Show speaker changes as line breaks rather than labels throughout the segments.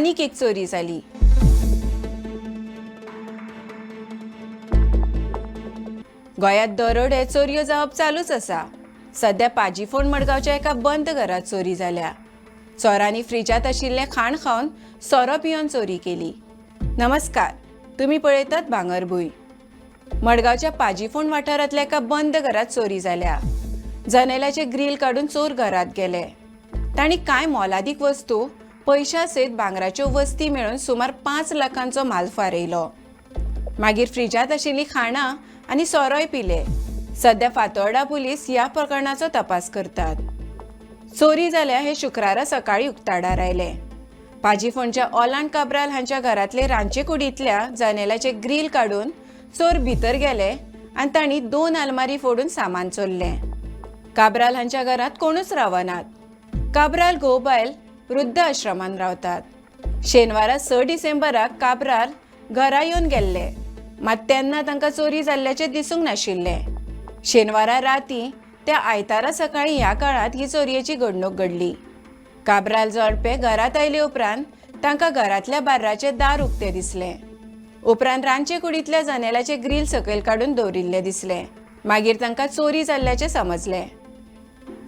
आनीक एक चोरी जाली गोंयांत दरोडे चोरयो जावप चालूच आसा सध्या पाजीफोंड मडगांवच्या एका बंद घरात चोरी जाल्या चोरांनी फ्रिजात आशिल्लें खाण खावन सोरो पिवन चोरी केली. नमस्कार तुमी पळयतात भांगरभूंय मडगांवच्या पाजीफोंड वाठारांतल्या एका बंद घरात चोरी जाल्या जनेलाचे ग्रील काडून चोर घरात गेले. तांणी कांय मोलादीक वस्तू? पैशासयत भांगराच्यो वस्ती मेळून सुमार पांच लाखांचो माल फारयलो मागीर फ्रिजांत आशिल्लीं खाणां आनी सोरोय पिले. सध्या फातोर्डा पुलीस ह्या प्रकरणाचो तपास करतात. चोरी जाल्या हे शुक्रारा सकाळी उक्ताडार आयले. पाजीफोंडच्या ओलांड काब्राल हांच्या घरांतले रांदचे कुडींतल्या जनेलाचे ग्रील काडून चोर भितर गेले आनी तांणी दोन आलमारी फोडून सामान चोरलें. काब्राल हांच्या घरांत कोणूच रावनात. काब्राल गोबायल वृद्ध आश्रमांत रावतात शेनवारा स डिसेंबराक काब्रार घरा येवन गेल्ले मात तेन्ना तांकां चोरी जाल्ल्याचें दिसूंक नाशिल्लें. शेनवारा राती त्या आयतारा सकाळी ह्या काळांत ही चोरयेची घडणूक घडली. काब्राल जोडपे घरांत आयले उपरांत तांकां घरांतल्या बार्राचें दार उक्तें दिसलें. उपरांत रांदचे कुडींतल्या जनेलाचें ग्रील सकयल काडून दवरिल्लें दिसलें. मागीर तांकां चोरी जाल्ल्याचें समजलें.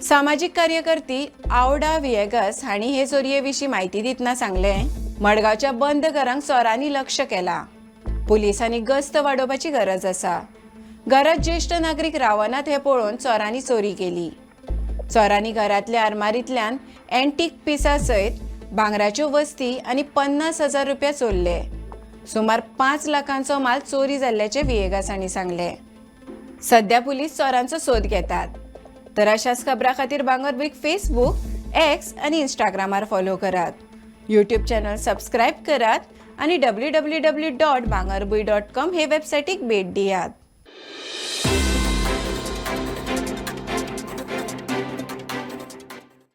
सामाजीक कार्यकर्ती आवडा विएगस हांणी हे चोरये विशीं म्हायती दितना सांगलें. मडगांवच्या बंद घरांक चोरांनी लक्ष केलां. पुलिसांनी गस्त वाडोवपाची गरज आसा घरात ज्येष्ठ नागरीक रावनात हें पळोवन चोरांनी चोरी केली. चोरांनी घरांतल्या आरमारींतल्यान एन्टीक पिसा सयत भांगराच्यो वस्ती आनी पन्नास हजार रुपया चोरले. सुमार पांच लाखांचो माल चोरी जाल्ल्याचे विएगासांनी सांगले. सध्या पुलीस चोरांचो सोद घेतात. तर अशाच खबरां खातीर भांगरभूंयक फेसबूक एक्स आनी इंस्टाग्रामार फॉलो करात. यूट्यूब चॅनल सबस्क्राईब करात आणि W W W dot Bhangarbhuin dot com हे वेबसायटीक भेट दियात.